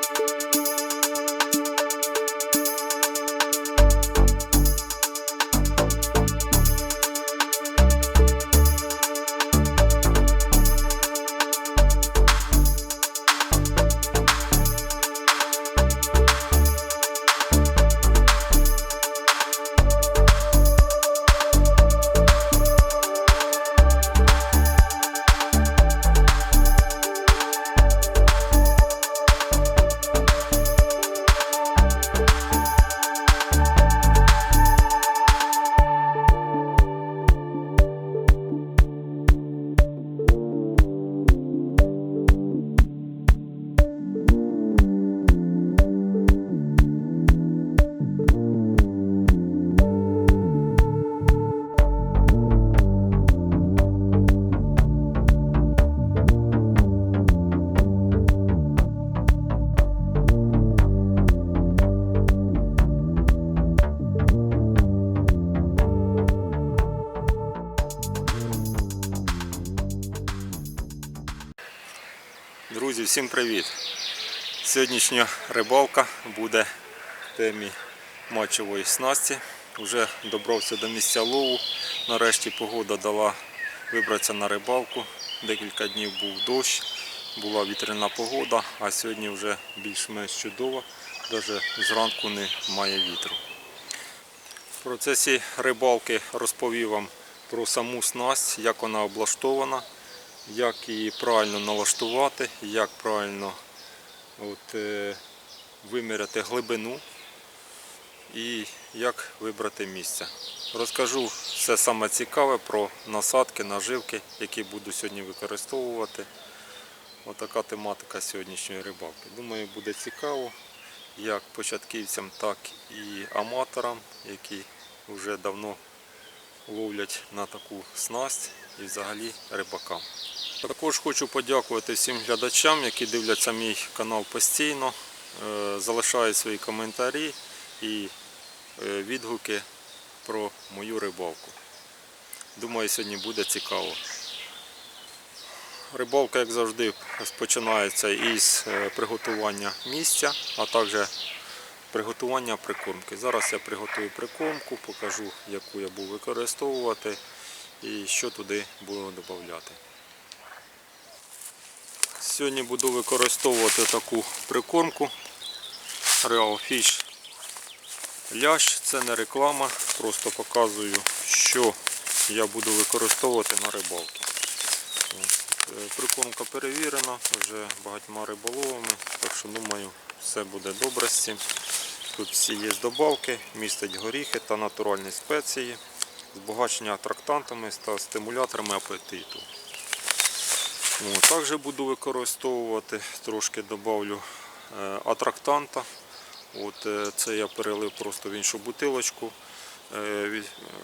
you всім привіт! Сьогоднішня рибалка буде в темі мачової снасті. Уже добрався до місця лову. Нарешті погода дала вибратися на рибалку. Декілька днів був дощ, була вітряна погода, а сьогодні вже більш-менш чудово, навіть зранку немає вітру. В процесі рибалки розповів вам про саму снасть, як вона облаштована, як її правильно налаштувати, як правильно от, е, виміряти глибину і як вибрати місце. Розкажу все саме цікаве про насадки, наживки, які буду сьогодні використовувати. Отака тематика сьогоднішньої рибалки. Думаю, буде цікаво як початківцям, так і аматорам, які вже давно ловлять на таку снасть і взагалі рибакам. Також хочу подякувати всім глядачам, які дивляться мій канал постійно, е, залишають свої коментарі і е, відгуки про мою рибалку. Думаю, сьогодні буде цікаво. Рибалка, як завжди, починається із е, приготування місця, а також приготування прикормки. Зараз я приготую прикормку, покажу, яку я буду використовувати і що туди буду додати. Сьогодні буду використовувати таку прикормку Real Fish лящ. Це не реклама, просто показую, що я буду використовувати на рибалці. Е, Прикормка перевірена вже багатьма риболовами, так що думаю, все буде добре з цим. Тут всі є добавки, містять горіхи та натуральні спеції, збагачення атрактантами та стимуляторами апетиту. О, Також буду використовувати, трошки додавлю е, атрактанта. От, е, це я перелив просто в іншу бутилочку. Е,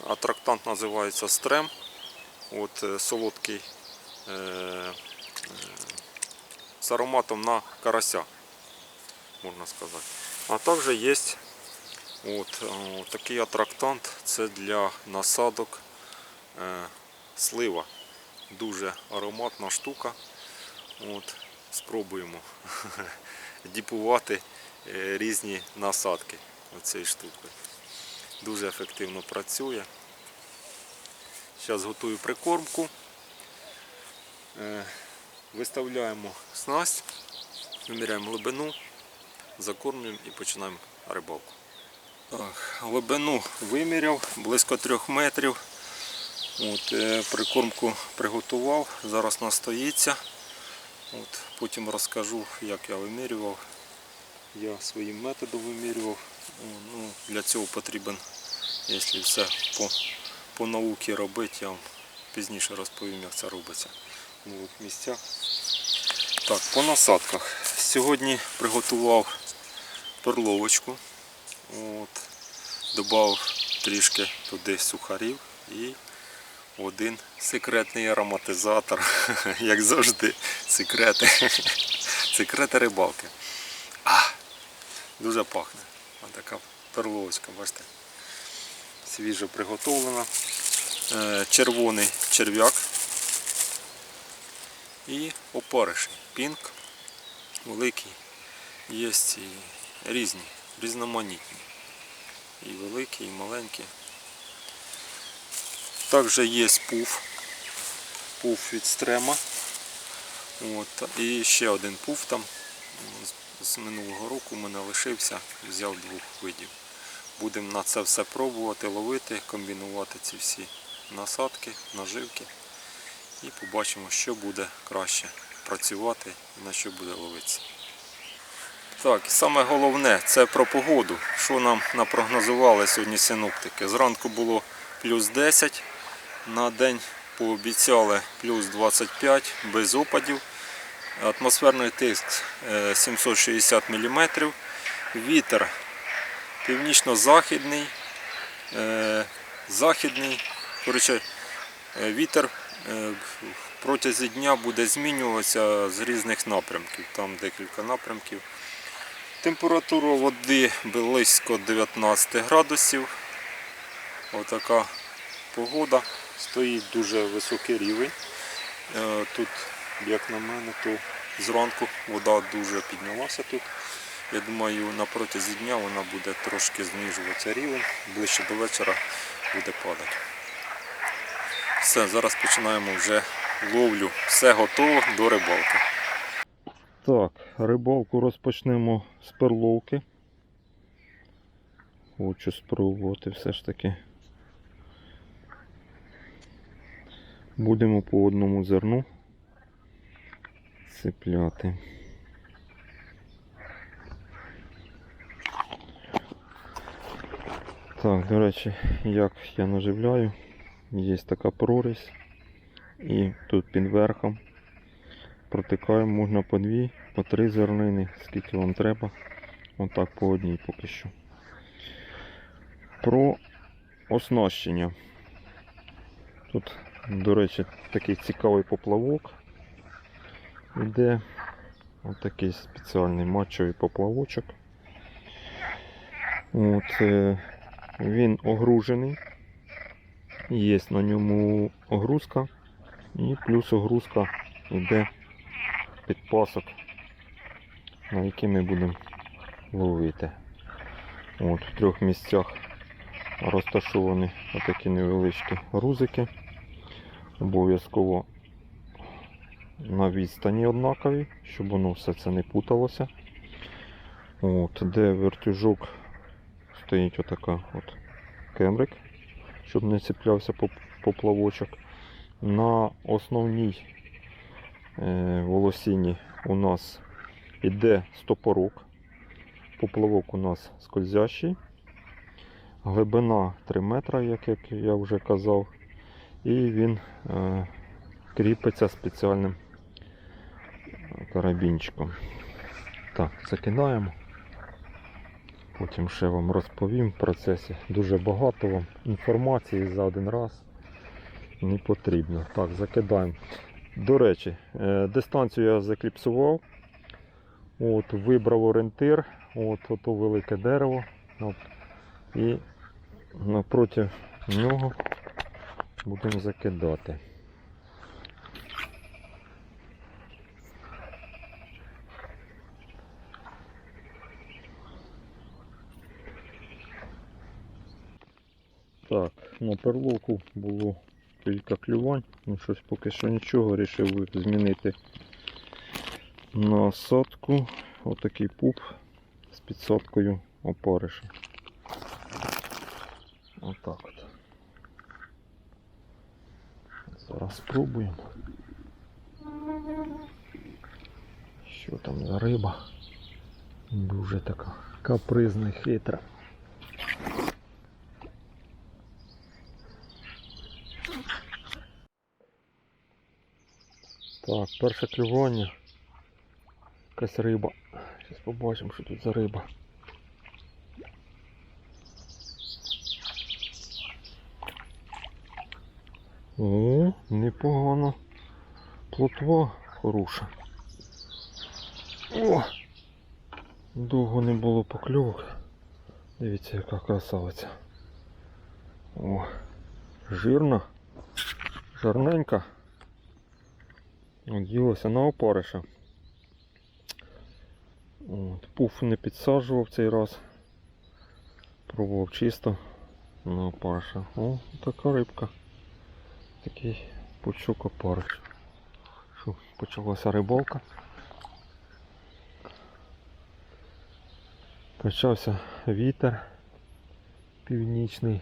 Атрактант називається стрем. От, солодкий з ароматом на карася, можна сказати. А також є от, такий атрактант, це для насадок слива. Дуже ароматна штука. От, спробуємо діпувати е, різні насадки цією штукою. Дуже ефективно працює. Зараз готую прикормку. Е, Виставляємо снасть, виміряємо глибину, закормлюємо і починаємо рибалку. Глибину виміряв близько 3 метрів. От, е, прикормку приготував, зараз настоїться. От, потім розкажу, як я вимірював. Я своїм методом вимірював. Ну, для цього потрібен, якщо все по, по науці робити, я вам пізніше розповім, як це робиться. Ну, от місця. Так, по насадках. Сьогодні приготував перловочку. От, Добавив трішки туди сухарів і один секретний ароматизатор, як завжди, секрети. Секрети рибалки. А, дуже пахне. Ось така перловочка, бачите. Свіжо приготовлена. Е, Червоний черв'як і опариші. Пінк великий є різні, різноманітні. І великі, і маленькі. Також є пуф. Пуф від стрема. От. І ще один пуф там з минулого року у мене лишився, взяв двох видів. Будемо на це все пробувати, ловити, комбінувати ці всі насадки, наживки. І побачимо, що буде краще працювати і на що буде ловитися. Так, і саме головне це про погоду. Що нам напрогнозували сьогодні синоптики. Зранку було плюс 10, на день пообіцяли плюс 25 без опадів. Атмосферний тиск е, 760 мм. Вітер північно-західний, е, західний. Коротше, е, вітер е, протягом дня буде змінюватися з різних напрямків. Там декілька напрямків. Температура води близько 19 градусів. Отака погода. Стоїть дуже високий рівень. Е, Тут, як на мене, то зранку вода дуже піднялася тут. Я думаю, на протязі дня вона буде трошки знижуватися рівень, ближче до вечора буде падати. Все, зараз починаємо вже ловлю. Все готово до рибалки. Так, рибалку розпочнемо з перловки. Хочу спробувати все ж таки. Будемо по одному зерну цепляти. Так, до речі, як я наживляю, є така прорізь і тут під верхом протикаємо можна по дві, по три зернини, скільки вам треба. Отак по одній поки що. Про оснащення. Тут, до речі, такий цікавий поплавок. Іде отакий спеціальний матчовий поплавочок. От, е, він огружений. Є на ньому огрузка і плюс огрузка йде під пасок, на який ми будемо ловити. От, в трьох місцях розташовані отакі невеличкі грузики. Обов'язково на відстані однакові, щоб воно все це не путалося. От, де вертюжок стоїть отака от кемрик, щоб не цеплявся поп- поплавочок. На основній е, волосіні у нас іде стопорок. Поплавок у нас скользящий. Глибина 3 метра, як я вже казав. І він е, кріпиться спеціальним карабінчиком. Так, закидаємо. Потім ще вам розповім в процесі. Дуже багато вам інформації за один раз не потрібно. Так, закидаємо. До речі, е, дистанцію я закліпсував. От, вибрав орієнтир, от, ото велике дерево. От, і напроти нього будемо закидати. Так, на перловку було кілька клювань, ну щось поки що нічого, вирішив змінити на насадку. Отакий пуп з підсадкою опариша. Отак от. Зараз спробуємо. Що там за риба? Дуже така капризна, хитра. Так, перше клювання. Якась риба. Зараз побачимо, що тут за риба. О, непогано. Плотва хороша. О! Довго не було покльовок. Дивіться, яка красавиця. О, жирна, жирненька. От їлася на опариша. От, пуф не підсаджував цей раз. Пробував чисто на опариша. О, така рибка. Такий пучок опариш. Почалася рибалка. Почався вітер північний.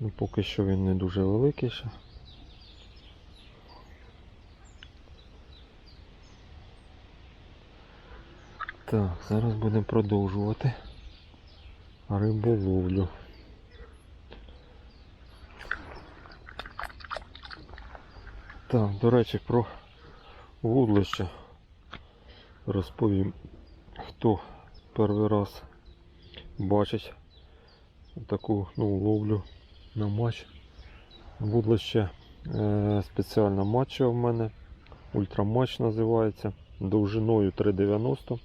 Ну, поки що він не дуже великий ще. Так, зараз будемо продовжувати риболовлю. Так, до речі, про вудлище розповім, хто перший раз бачить таку ну, ловлю на матч. Вудлище е, спеціальна матча в мене. Ультраматч називається. Довжиною 3,90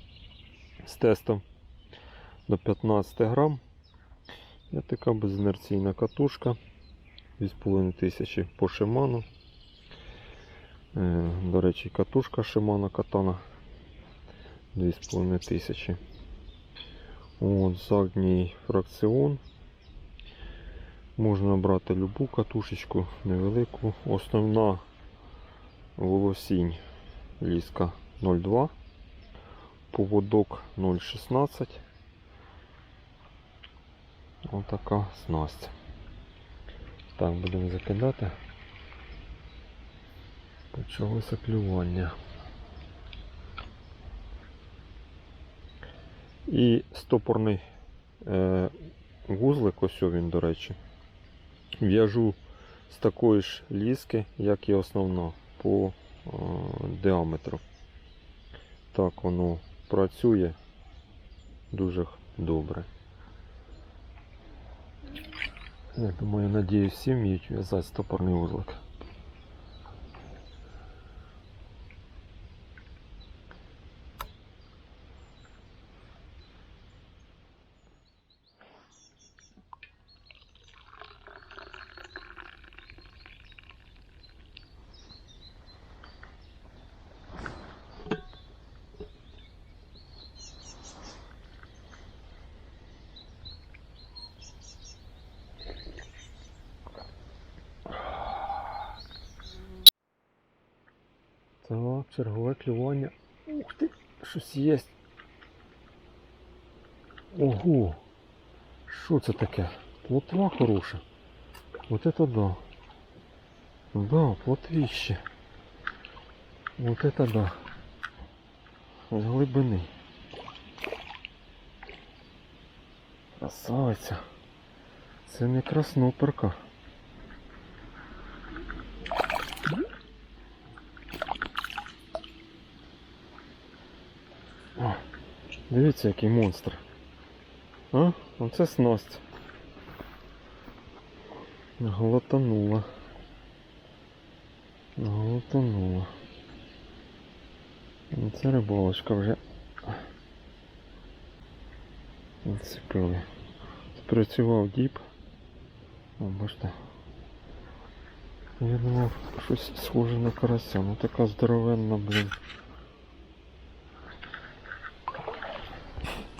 з тестом до 15 грам. І така безінерційна катушка 2500 по Шиману. Е, До речі, катушка Шимана катана 2500. От, задній фракціон. Можна брати любу катушечку, невелику. Основна волосінь ліска 0,2, поводок 0,16. Отака снасть. Так, будемо закидати. Почалося клювання. І стопорний е, вузлик, ось він, до речі, в'яжу з такої ж ліски, як і основна, по е, діаметру. Так воно працює дуже добре. Я думаю, надіюсь, всі вміють в'язати стопорний вузлик. Так, чергове клювання. Ух ти, щось є. Ого! Що це таке? Плотва хороша. Вот это да. Да, плотвище. Вот это да. З глибини. Красавиця. Це не красноперка. Дивіться, який монстр. А? Оце снасть. Глотанула. Глотанула. Це рибалочка вже. Відцепили. Спрацював діп. О, бачите. Я думав, щось схоже на карася. Ну така здоровенна, блін.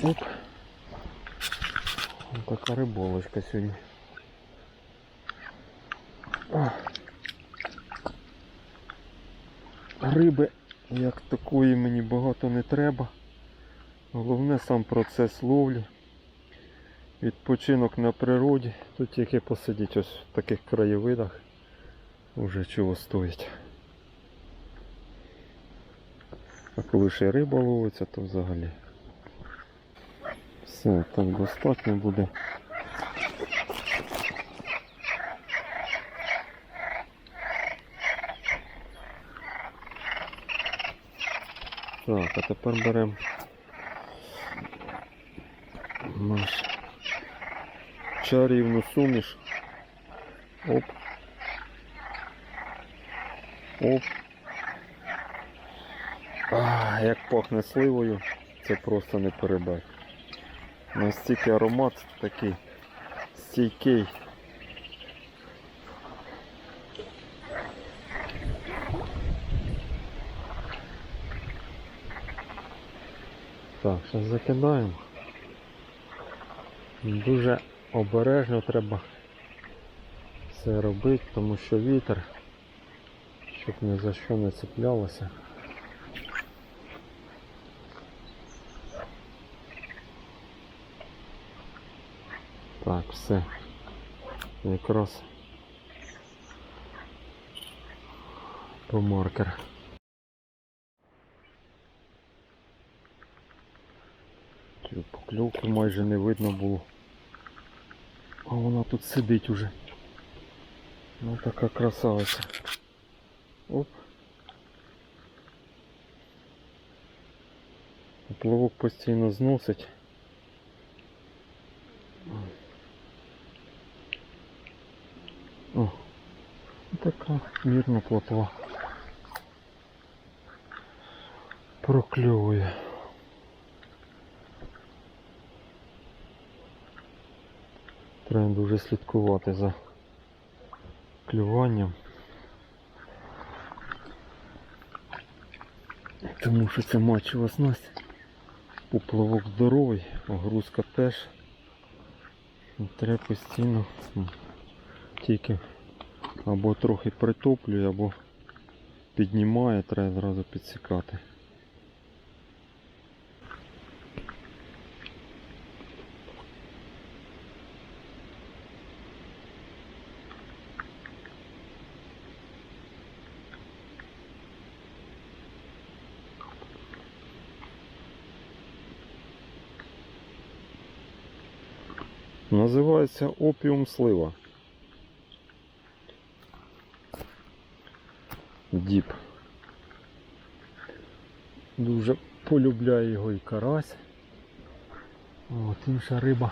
Оп. Ось така риболочка сьогодні. Риби як такої мені багато не треба. Головне сам процес ловлі. Відпочинок на природі. Тут тільки посидіть ось в таких краєвидах. Уже чого стоїть. А коли ще риба ловиться, то взагалі. Все, так достатньо буде. Так, а тепер беремо наш чарівну суміш. Оп. Оп. А, як пахне сливою, це просто не передати. Настільки аромат такий стійкий. Зараз закидаємо. Дуже обережно треба це робити, тому що вітер, щоб ні за що не цеплялося. Так, все. Якраз по маркер. Цю покльовку майже не видно було. А вона тут сидить уже. Ну така красавиця. Оп. Поплавок постійно зносить. О, мірна плотва. Прокльовує. Треба дуже слідкувати за клюванням. Тому що це мачова снасть. Поплавок здоровий, огрузка теж. Треба постійно тільки або трохи притоплює, або піднімає, треба зразу підсікати. Називається опіум слива. Діп. Дуже полюбляє його і карась. От інша риба.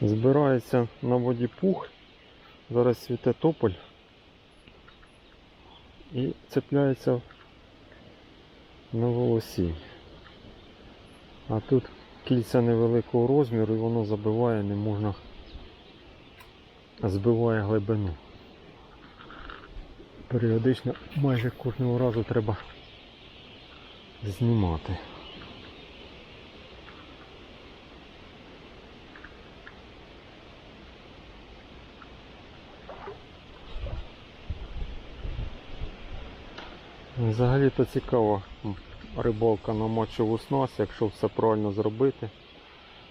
Збирається на воді пух. Зараз світе тополь і цепляється на волосінь. А тут кільця невеликого розміру і воно забиває, не можна збиває глибину. Періодично майже кожного разу треба знімати. Взагалі-то цікава рибалка на мочову снасть, якщо все правильно зробити,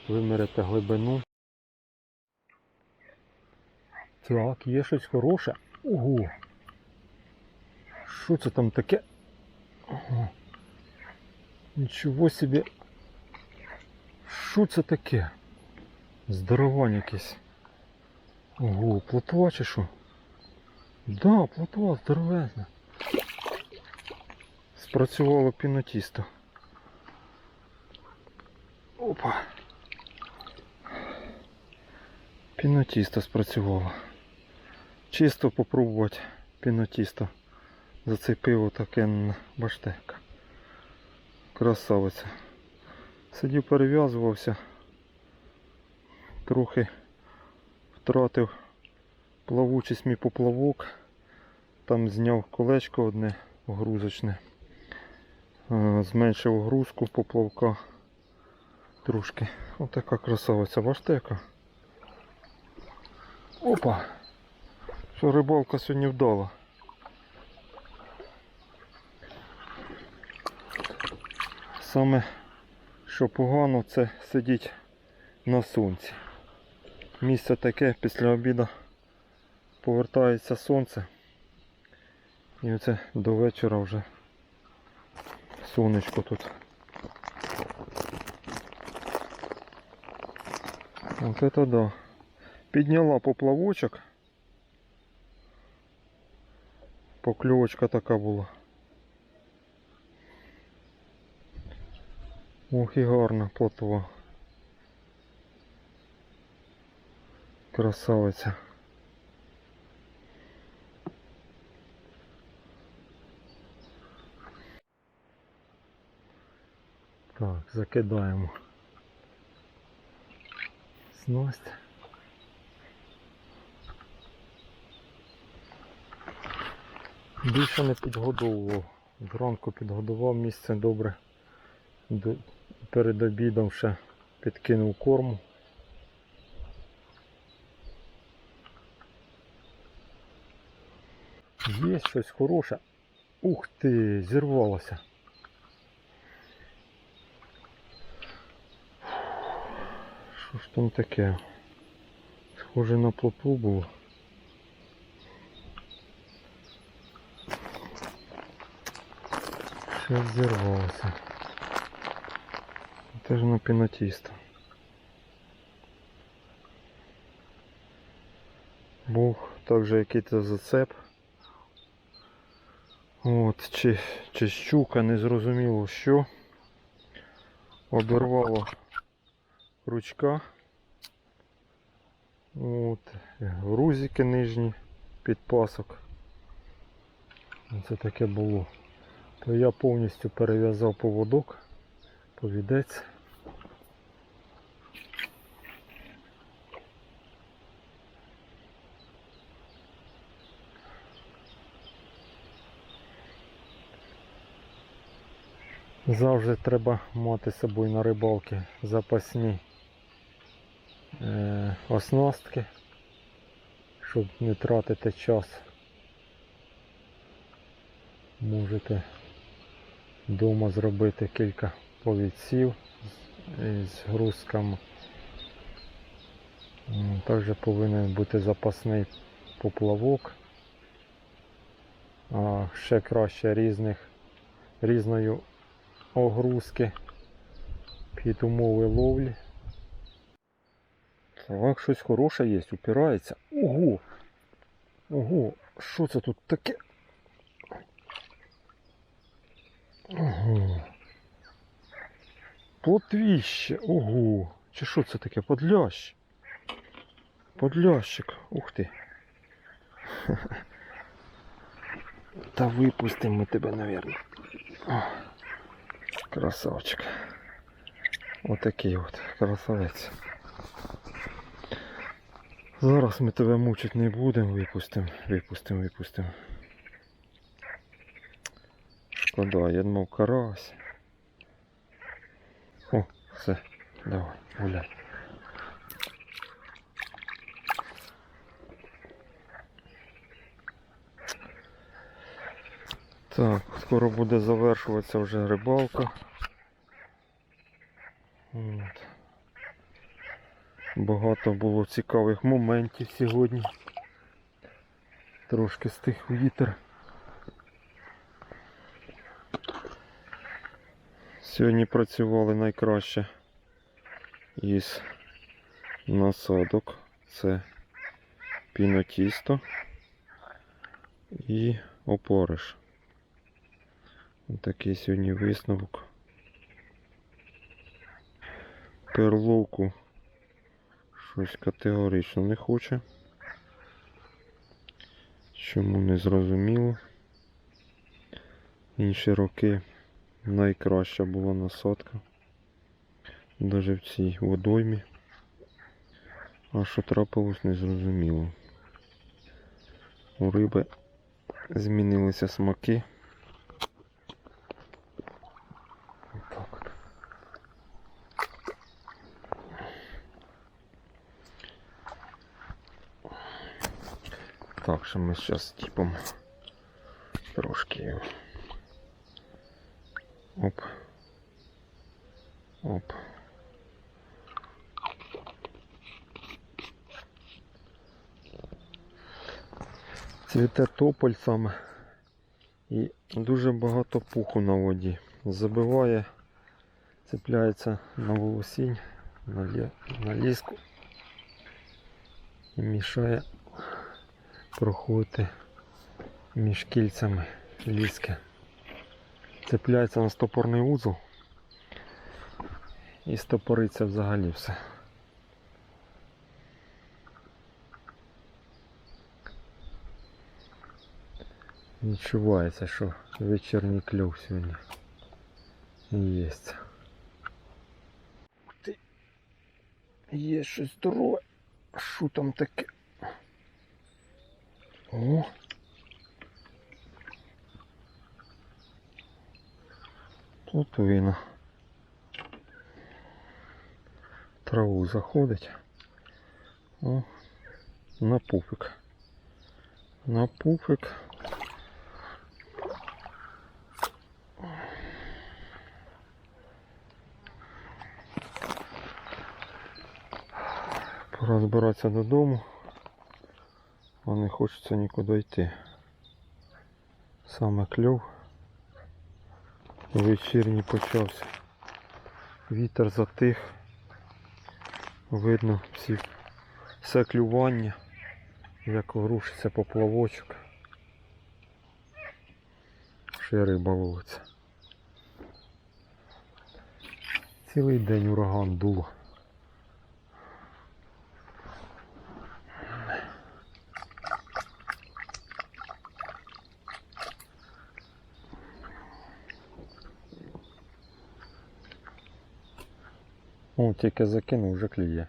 виміряти глибину. Так, є щось хороше. Ого. Що це там таке? Ого. Нічого собі. Що це таке? Здоровань якийсь. Ого, плотва чи що? Да, плотва здоровезна. Спрацювало пінотісто. Опа. Пінотісто спрацювало. Чисто попробувати пінотісто. Зацепило таке баштека. Красавиця. Сидів, перев'язувався. Трохи втратив плавучість мій поплавок. Там зняв колечко одне грузочне. Е, Зменшив грузку поплавка трошки. Отака красавиця баштека. Опа! Що рибалка сьогодні вдала. Саме що погано це сидіть на сонці. Місце таке після обіду повертається сонце. І оце до вечора вже сонечко тут. От это да. Підняла поплавочок. Покльовочка така була. Ох і гарна плотва. Красавиця. Так, закидаємо снасть. Більше не підгодовував. Зранку підгодував місце добре. Перед обідом ще підкинув корму. Є щось хороше. Ух ти, зірвалося. Що ж там таке? Схоже на плотву було. Щось зірвалося. Теж на пінатіста. Був також якийсь зацеп. От, чи, чи щука, не зрозуміло що. Обірвало ручка. От, грузики нижні під пасок. Це таке було. То я повністю перев'язав поводок, повідець. Завжди треба мати з собою на рибалки запасні оснастки, щоб не тратити час. Можете вдома зробити кілька повідців з, грузками. Також повинен бути запасний поплавок. А ще краще різних, різною огрузки під умови ловлі. Так, щось хороше є, упирається. Ого! Ого, що це тут таке? Ого. Плотвіще, ого. Чи що це таке? Подлящ. Подлящик. Ух ти. Та випустимо ми тебе, мабуть. Красавчик. Отакий от красавець. Зараз ми тебе мучити не будемо, випустимо, випустимо, випустимо. Шкода, я думав карась. О, все, давай, гуляй. Так, скоро буде завершуватися вже рибалка. От. Багато було цікавих моментів сьогодні. Трошки стих вітер. Сьогодні працювали найкраще із насадок. Це пінотісто і опориш. Такий сьогодні висновок. Перловку щось категорично не хоче. Чому не зрозуміло. Інші роки найкраща була насадка. Навіть в цій водоймі. А що трапилось, не зрозуміло. У риби змінилися смаки. Отак от. Так, що ми зараз типом трошки. Оп. Оп. Цвіте тополь саме. І дуже багато пуху на воді. Забиває, цепляється на волосінь, на ліску і мішає проходити між кільцями ліски. Цепляється на стопорний вузол і стопориться взагалі все. Відчувається, що вечірній кльов сьогодні є. Є щось здорове. Що там таке? О. Плутовина. Траву заходить. О, на пупик. На пупик. Пора збиратися додому. А не хочеться нікуди йти. Саме кльов. Вечірній почався. Вітер затих. Видно всі, все клювання, як рушиться поплавочок. Ще риба ловиться. Цілий день ураган дуло. О, тільки закинув, вже клює.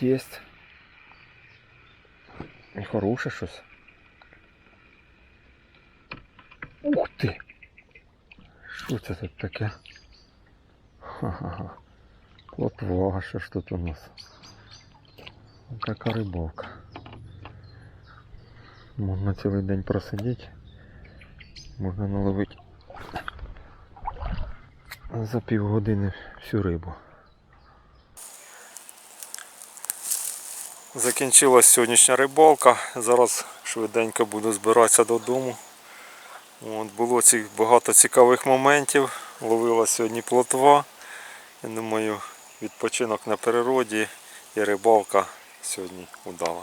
Єсть. Хороше щось. Ух ти! Що це тут таке? Ха-ха-ха. Плотва, що ж тут у нас? Така рибалка. Можна цілий день просидіти. Можна наловити за півгодини всю рибу. Закінчилась сьогоднішня рибалка. Зараз швиденько буду збиратися додому. От, було ці, багато цікавих моментів. Ловила сьогодні плотва. Я думаю, відпочинок на природі і рибалка сьогодні удала.